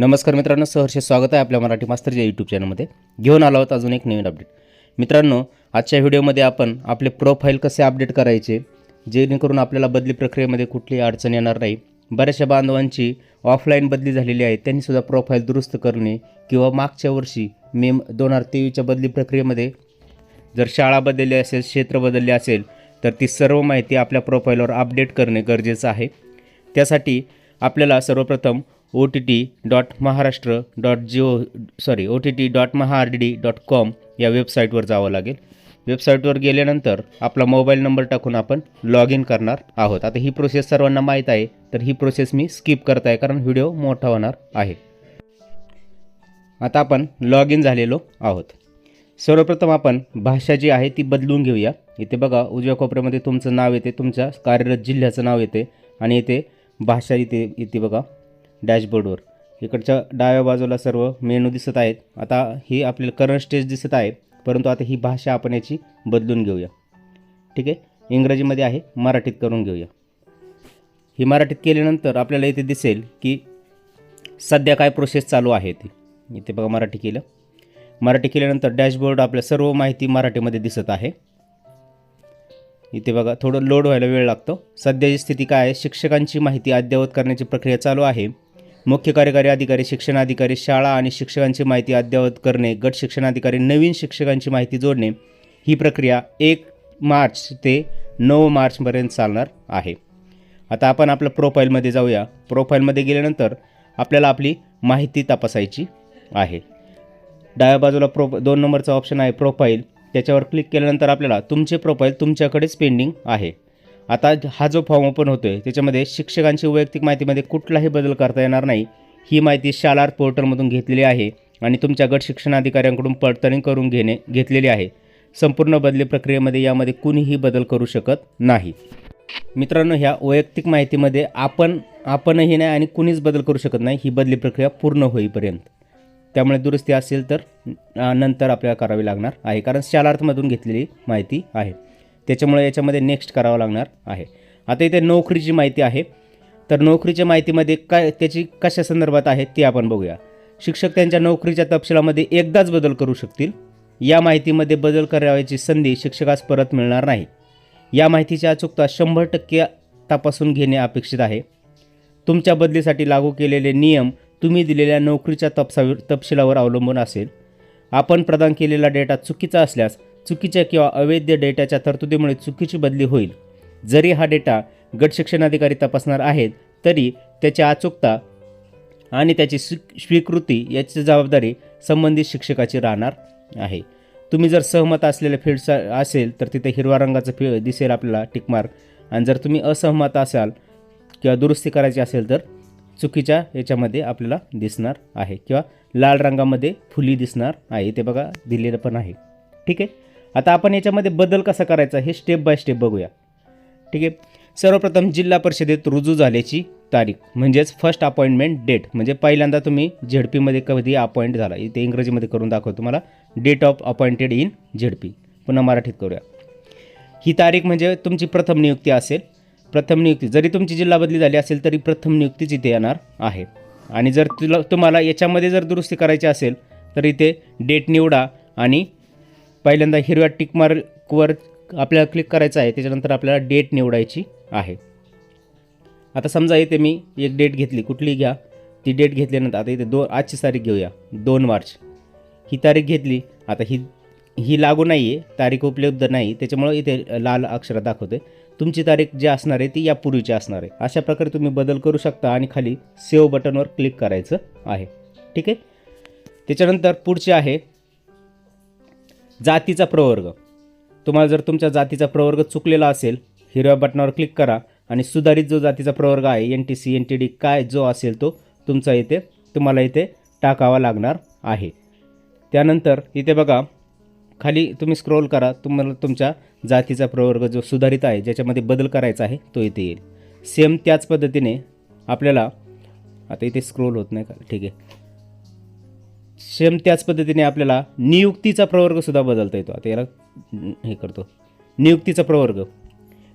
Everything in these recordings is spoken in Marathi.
नमस्कार मित्रांनो सहर्ष स्वागत आहे आपल्या मराठी मास्तरच्या यूट्यूब चॅनलमध्ये घेऊन आलो आहोत अजून एक नवीन अपडेट मित्रांनो आजच्या व्हिडिओमध्ये आपण आपले प्रोफाईल कसे अपडेट करायचे जेणेकरून आपल्याला बदली प्रक्रियेमध्ये कुठलीही अडचण येणार नाही बऱ्याचशा बांधवांची ऑफलाईन बदली झालेली आहे त्यांनीसुद्धा प्रोफाईल दुरुस्त करणे किंवा मागच्या वर्षी मे दोन हजार तेवीसच्या बदली प्रक्रियेमध्ये जर शाळा बदलली असेल क्षेत्र बदलले असेल तर ती सर्व माहिती आपल्या प्रोफाईलवर अपडेट करणे गरजेचं आहे. त्यासाठी आपल्याला सर्वप्रथम O T T dot Maharashtra dot G O sorry O T T dot Maha R D D dot com या वेबसाईटवर जावं लागेल. वेबसाईटवर गेल्यानंतर आपला मोबाईल नंबर टाकून आपण लॉग इन करणार आहोत. आता ही प्रोसेस सर्वांना माहीत आहे तर ही प्रोसेस मी स्किप करत आहे कारण व्हिडिओ मोठा होणार आहे. आता आपण लॉग इन झालेलो आहोत. सर्वप्रथम आपण भाषा जी आहे ती बदलून घेऊया. इथे बघा उजव्या कोपऱ्यामध्ये तुमचं नाव येते तुमच्या कार्यरत जिल्ह्याचं नाव येते आणि इथे भाषा इथे इथे बघा. डॅशबोर्डवर. इकडच्या डाव्या बाजूला सर्व मेनू दिसत आहेत. आता ही आपल्याला करंट स्टेज दिसत आहे. परंतु आता ही भाषा आपण याची बदलून घेऊया. ठीक आहे? इंग्रजीमध्ये आहे मराठीत करून घेऊया. ही मराठीत केल्यानंतर आपल्याला इथे दिसेल की सध्या काय प्रोसेस चालू आहे ती. इथे बघा मराठी केलं. मराठी केल्यानंतर डॅशबोर्ड आपल्या सर्व माहिती मराठीमध्ये दिसत आहे. इथे बघा थोडं लोड व्हायला वेळ लागतो. सध्याची स्थिती काय आहे? शिक्षकांची माहिती अद्ययावत करण्याची प्रक्रिया चालू आहे. मुख्य कार्यकारी अधिकारी शिक्षणाधिकारी शाळा आणि शिक्षकांची माहिती अद्ययावत करणे गट शिक्षणाधिकारी नवीन शिक्षकांची माहिती जोडणे ही प्रक्रिया एक मार्च ते नऊ मार्चपर्यंत चालणार आहे. आता आपण आपलं प्रोफाईलमध्ये जाऊया. प्रोफाईलमध्ये गेल्यानंतर आपल्याला आपली माहिती तपासायची आहे. डाव्या बाजूला प्रो दोन नंबरचा ऑप्शन आहे प्रोफाईल त्याच्यावर क्लिक केल्यानंतर आपल्याला तुमचे प्रोफाईल तुमच्याकडेच पेंडिंग आहे. आता हा जो फॉर्म ओपन होतो आहे त्याच्यामध्ये शिक्षकांची वैयक्तिक माहितीमध्ये कुठलाही बदल करता येणार नाही. ही माहिती शालार पोर्टलमधून घेतलेली आहे आणि तुमच्या गट शिक्षणाधिकाऱ्यांकडून पडताळणी करून घेणे घेतलेली आहे. संपूर्ण बदली प्रक्रियेमध्ये यामध्ये कुणीही बदल करू शकत नाही. मित्रांनो ह्या वैयक्तिक माहितीमध्ये आपण आपणही नाही आणि कुणीच बदल करू शकत नाही ही बदली प्रक्रिया पूर्ण होईपर्यंत. त्यामुळे दुरुस्ती असेल तर नंतर आपल्याला करावी लागणार आहे कारण शालार्थमधून घेतलेली माहिती आहे. त्याच्यामुळे याच्यामध्ये नेक्स्ट करावं लागणार आहे. आता इथे नोकरीची माहिती आहे. तर नोकरीच्या माहितीमध्ये काय त्याची कशा संदर्भात आहे ते आपण बघूया. शिक्षक त्यांच्या नोकरीच्या तपशिलामध्ये एकदाच बदल करू शकतील. या माहितीमध्ये बदल करावयाची संधी शिक्षकास परत मिळणार नाही. या माहितीची अचूकता शंभर टक्के तपासून घेणे अपेक्षित आहे. तुमच्या बदलीसाठी लागू केलेले नियम तुम्ही दिलेल्या नोकरीच्या तपसावर तपशिलावर अवलंबून असेल. आपण प्रदान केलेला डेटा चुकीचा असल्यास चुकीच्या किंवा अवैध डेटाच्या तरतुदीमुळे चुकीची बदली होईल. जरी हा डेटा गट शिक्षणाधिकारी तपासणार आहेत तरी त्याची अचूकता आणि त्याची स्वी स्वीकृती याची जबाबदारी संबंधित शिक्षकाची राहणार आहे. तुम्ही जर सहमत असलेल्या फील्डचा असेल तर तिथे हिरवा रंगाचं फी दिसेल आपल्याला टिकमार्क. आणि जर तुम्ही असहमत असाल किंवा दुरुस्ती करायची असेल तर चुकीच्या याच्यामध्ये आपल्याला दिसणार आहे. किंवा लाल रंगामध्ये फुली दिसणार आहे. ते बघा दिलेलं पण आहे. ठीक आहे? आता आपण याच्यामध्ये बदल कसा करायचा हे स्टेप बाय स्टेप बघूया. ठीक आहे? सर्वप्रथम जिल्हा परिषदेत रुजू झाल्याची तारीख म्हणजेच फर्स्ट अपॉइंटमेंट डेट म्हणजे पहिल्यांदा तुम्ही झेडपीमध्ये कधी अपॉइंट झाला. इथे इंग्रजीमध्ये करून दाखवतो तुम्हाला. Date of appointed in ZP पुन्हा मराठीत करूया. ही तारीख म्हणजे तुमची प्रथम नियुक्ती असेल. प्रथम नियुक्ती जरी तुमची जिल्हा बदली झाली असेल तरी प्रथम नियुक्तीच इथे येणार आहे. आणि जर तुला तुम्हाला याच्यामध्ये जर दुरुस्ती करायची असेल तर इथे डेट निवडा आणि पहिल्यांदा हिरव्या टिकमार्कवर आपल्याला क्लिक करायचं आहे त्याच्यानंतर आपल्याला डेट निवडायची आहे. आता समजा इथे मी एक डेट घेतली कुठली घ्या? ती डेट घेतल्यानंतर आता इथे दो आजची तारीख घेऊया दोन मार्च. ही तारीख घेतली आता ही ही लागू नाही आहे तारीख उपलब्ध नाही त्याच्यामुळं इथे लाल अक्षरात दाखवते तुमची तारीख जी असणार आहे ती यापूर्वीची असणार आहे. अशा प्रकारे तुम्ही बदल करू शकता आणि खाली सेव्ह बटनवर क्लिक करायचं आहे. ठीक आहे? त्याच्यानंतर पुढचे आहे जातीचा प्रवर्ग. तुम्हाला जर तुमच्या जातीचा प्रवर्ग चुकलेला असेल हिरव्या बटनावर क्लिक करा आणि सुधारित जो जातीचा प्रवर्ग आहे N T C N T D काय जो असेल तो तुमचा इथे तुम्हाला इथे टाकावा लागणार आहे. त्यानंतर इथे बघा खाली तुम्ही स्क्रोल करा तुम्हाला तुमच्या जातीचा प्रवर्ग जो सुधारित आहे ज्याच्यामध्ये बदल करायचा आहे तो इथे येईल. सेम त्याच पद्धतीने आपल्याला आता इथे स्क्रोल होत नाही का? ठीक आहे. सेम त्याच पद्धतीने आपल्याला नियुक्तीचा प्रवर्गसुद्धा बदलता येतो. आता याला हे करतो. नियुक्तीचा प्रवर्ग.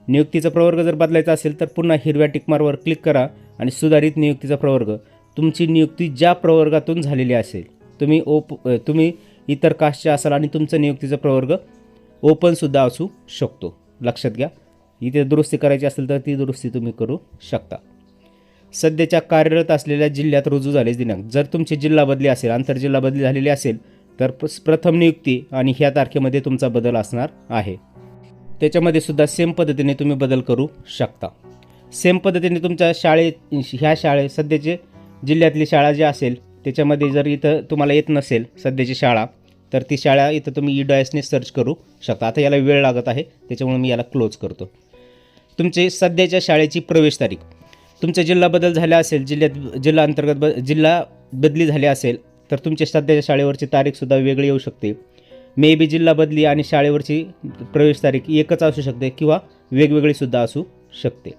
नियुक्तीचा प्रवर्ग जर बदलायचा असेल तर पुन्हा हिरव्या टिकमारवर क्लिक करा आणि सुधारित नियुक्तीचा प्रवर्ग. तुमची नियुक्ती ज्या प्रवर्गातून झालेली असेल तुम्ही ओप तुम्ही इतर कास्टचे असाल आणि तुमचं नियुक्तीचा प्रवर्ग ओपनसुद्धा असू शकतो. लक्षात घ्या. इथे दुरुस्ती करायची असेल तर ती दुरुस्ती तुम्ही करू शकता. सध्याच्या कार्यरत असलेल्या जिल्ह्यात रुजू झाले दिनांक. जर तुमची जिल्हा बदली असेल आंतरजिल्हा बदली झालेली असेल तर प- प्रथम नियुक्ती आणि ह्या तारखेमध्ये तुमचा बदल असणार आहे. त्याच्यामध्ये सुद्धा सेम पद्धतीने तुम्ही बदल करू शकता. सेम पद्धतीने तुमच्या शाळेत ह्या शाळे सध्याचे जिल्ह्यातली शाळा जी असेल त्याच्यामध्ये जर इथं तुम्हाला येत नसेल सध्याची शाळा तर ती शाळा इथं तुम्ही ई डॉयसने सर्च करू शकता. आता याला वेळ लागत आहे त्याच्यामुळे मी याला क्लोज करतो. तुमचे सध्याच्या शाळेची प्रवेश तारीख. तुमचा जिल्हा बदल झाला असेल जिल्ह्यात जिल्हा अंतर्गत ब जिल्हा बदली झाली असेल तर तुमच्या सध्याच्या शाळेवरची तारीखसुद्धा वेगळी येऊ शकते. मे बी जिल्हा बदली आणि शाळेवरची प्रवेश तारीख एकच असू शकते किंवा वेगवेगळीसुद्धा असू शकते.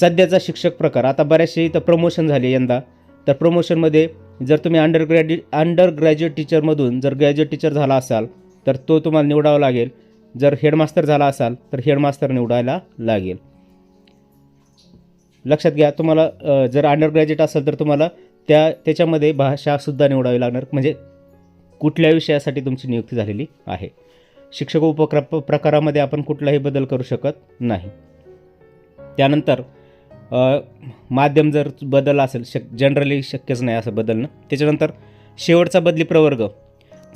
सध्याचा शिक्षक प्रकार आता बऱ्याचशे इथं प्रमोशन झाले यंदा. तर प्रमोशनमध्ये जर तुम्ही अंडर ग्रॅज्यु अंडर ग्रॅज्युएट टीचरमधून जर ग्रॅज्युएट टीचर झाला असाल तर तो तुम्हाला निवडावा लागेल. जर हेडमास्तर झाला असाल तर हेडमास्तर निवडायला लागेल. लक्षात घ्या तुम्हाला जर अंडर ग्रॅज्युएट असेल तर तुम्हाला त्या त्याच्यामध्ये भाषासुद्धा निवडावी लागणार. म्हणजे कुठल्या विषयासाठी तुमची नियुक्ती झालेली आहे? शिक्षक उपक्र प्रकारामध्ये आपण कुठलाही बदल करू शकत नाही. त्यानंतर माध्यम जर बदल असेल शक जनरली शक्यच नाही असं बदलणं. त्याच्यानंतर शेवटचा बदली प्रवर्ग.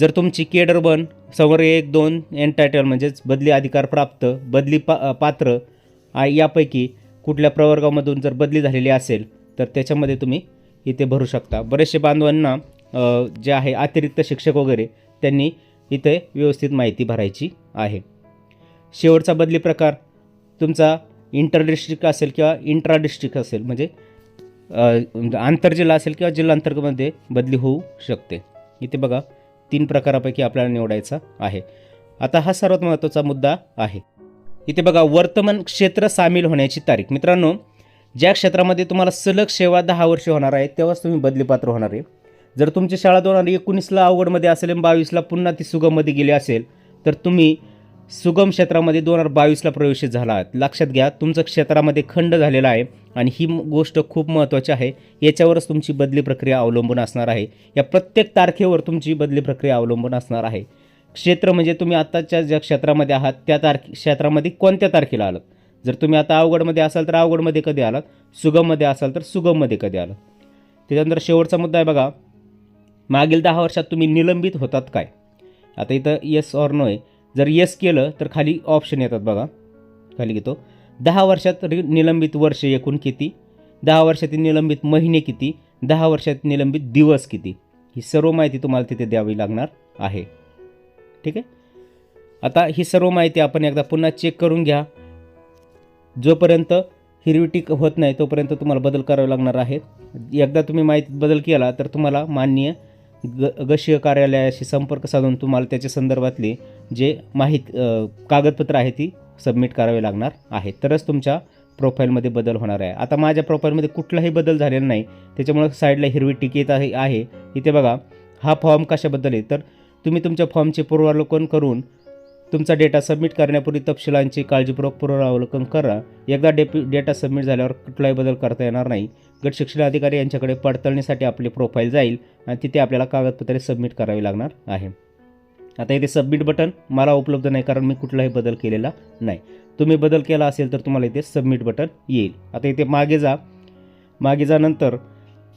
जर तुमची केडर वन समोर एक दोन एनटायटल म्हणजेच बदली अधिकार प्राप्त बदली पा पात्र यापैकी कुठल्या प्रवर्गामधून जर बदली झालेली असेल तर त्याच्यामध्ये तुम्ही इथे भरू शकता. बरेचसे बांधवांना जे आहे अतिरिक्त शिक्षक वगैरे त्यांनी इथे व्यवस्थित माहिती भरायची आहे. शेवटचा बदली प्रकार तुमचा इंटर डिस्ट्रिक्ट असेल किंवा इंट्रा डिस्ट्रिक्ट असेल म्हणजे आंतरजिल्हा असेल किंवा जिल्हांतर्गतमध्ये बदली होऊ शकते. इथे बघा तीन प्रकारापैकी आपल्याला निवडायचा आहे. आता हा सर्वात महत्त्वाचा मुद्दा आहे. इथे बघा वर्तमान क्षेत्र सामील होण्याची तारीख. मित्रांनो ज्या क्षेत्रामध्ये तुम्हाला सलग सेवा दहा वर्षे होणार आहे तेव्हाच तुम्ही बदलीपात्र होणार आहे. जर तुमची शाळा दोन हजार एकोणीसला अवघडमध्ये असेल आणि बावीसला पुन्हा ती सुगममध्ये गेली असेल तर तुम्ही सुगम क्षेत्रामध्ये दोन हजार बावीसला प्रवेशित झाला आहात. लक्षात घ्या तुमचं क्षेत्रामध्ये खंड झालेला आहे आणि ही गोष्ट खूप महत्त्वाची आहे. याच्यावरच तुमची बदली प्रक्रिया अवलंबून असणार आहे. या प्रत्येक तारखेवर तुमची बदली प्रक्रिया अवलंबून असणार आहे. क्षेत्र म्हणजे तुम्ही आत्ताच्या ज्या क्षेत्रामध्ये आहात त्या तारखे क्षेत्रामध्ये कोणत्या तारखेला आलात? जर तुम्ही आता अवघडमध्ये असाल तर अवघडमध्ये कधी आलात? सुगममध्ये असाल तर सुगममध्ये कधी आलात? त्याच्यानंतर शेवटचा मुद्दा आहे बघा. मागील दहा वर्षात तुम्ही निलंबित होतात काय? आता इथं येस ऑर नो आहे. जर येस केलं तर खाली ऑप्शन येतात बघा. खाली घेतो. दहा वर्षात रि निलंबित वर्ष एकूण किती? दहा वर्षातील निलंबित महिने किती? दहा वर्षात निलंबित दिवस किती? ही सर्व माहिती तुम्हाला तिथे द्यावी लागणार आहे. ठीक आहे? आता ही सर्व माहिती आपण एकदा पुन्हा चेक करून घ्या. जोपर्यंत हिरवी टीक होत नाही तोपर्यंत तुम्हाला बदल करावे लागणार आहे एकदा तुम्ही माहितीत बदल केला तर तुम्हाला माननीय ग गशीय कार्यालयाशी संपर्क साधून तुम्हाला त्याच्या संदर्भातली जे माहीत कागदपत्र आहे ती सबमिट करावे लागणार आहे तरच तुमच्या प्रोफाईलमध्ये बदल होणार आहे. आता माझ्या प्रोफाईलमध्ये कुठलाही बदल झालेला नाही. त्याच्यामुळं साईडला हिरवी टिक येत आहे आहे. इथे बघा हा फॉर्म कशाबद्दल आहे? तर तुम्ही तुमच्या फॉर्मचे पूर्वावलोकन करून तुमचा डेटा सबमिट करण्यापूर्वी तपशिलांची काळजीपूर्वक पूर्वावलोकन करा. एकदा डेपी डेटा सबमिट झाल्यावर कुठलाही बदल करता येणार नाही. गट शिक्षण अधिकारी यांच्याकडे पडताळणीसाठी आपली प्रोफाईल जाईल आणि तिथे आपल्याला कागदपत्रे सबमिट करावी लागणार आहे. आता इथे सबमिट बटन मला उपलब्ध नाही कारण मी कुठलाही बदल केलेला नाही. तुम्ही बदल केला असेल तर तुम्हाला इथे सबमिट बटन येईल. आता इथे मागे जा. मागे जा नंतर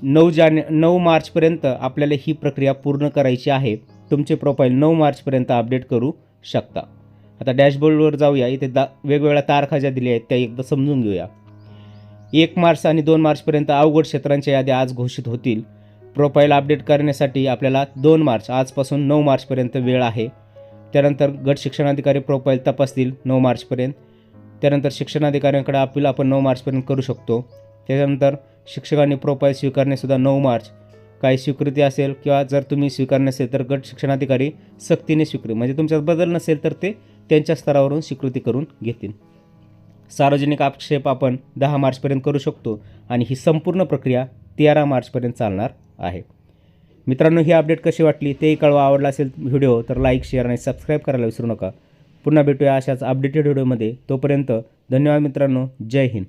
नऊ जाने नऊ मार्चपर्यंत आपल्याला ही प्रक्रिया पूर्ण करायची आहे. तुमचे प्रोफाईल नऊ मार्चपर्यंत अपडेट करू शकता. आता डॅशबोर्डवर जाऊया. इथे दा वेगवेगळ्या तारखा ज्या दिल्या आहेत त्या एकदा समजून घेऊया. एक मार्च आणि दोन मार्चपर्यंत अवघड क्षेत्रांच्या याद्या आज घोषित होतील. प्रोफाईल अपडेट करण्यासाठी आपल्याला दोन मार्च आजपासून नऊ मार्चपर्यंत वेळ आहे. त्यानंतर गट शिक्षणाधिकारी प्रोफाईल तपासतील नऊ मार्चपर्यंत. त्यानंतर शिक्षणाधिकाऱ्यांकडे अपील आपण नऊ मार्चपर्यंत करू शकतो. त्याच्यानंतर शिक्षकांनी प्रोफाईल स्वीकारणेसुद्धा नऊ मार्च. काही स्वीकृती असेल किंवा जर तुम्ही स्वीकार नसेल तर गट शिक्षणाधिकारी सक्तीने स्वीकृती म्हणजे तुमच्यात बदल नसेल तर ते त्यांच्या स्तरावरून स्वीकृती करून घेतील. सार्वजनिक आक्षेप आपण दहा मार्चपर्यंत करू शकतो आणि ही संपूर्ण प्रक्रिया तेरा मार्चपर्यंत चालणार आहे. मित्रांनो ही अपडेट कशी वाटली तेही कळवा. आवडला असेल व्हिडिओ तर लाईक शेअर आणि सबस्क्राईब करायला विसरू नका. पुन्हा भेटूया अशाच अपडेटेड व्हिडिओमध्ये. तोपर्यंत धन्यवाद मित्रांनो. जय हिंद.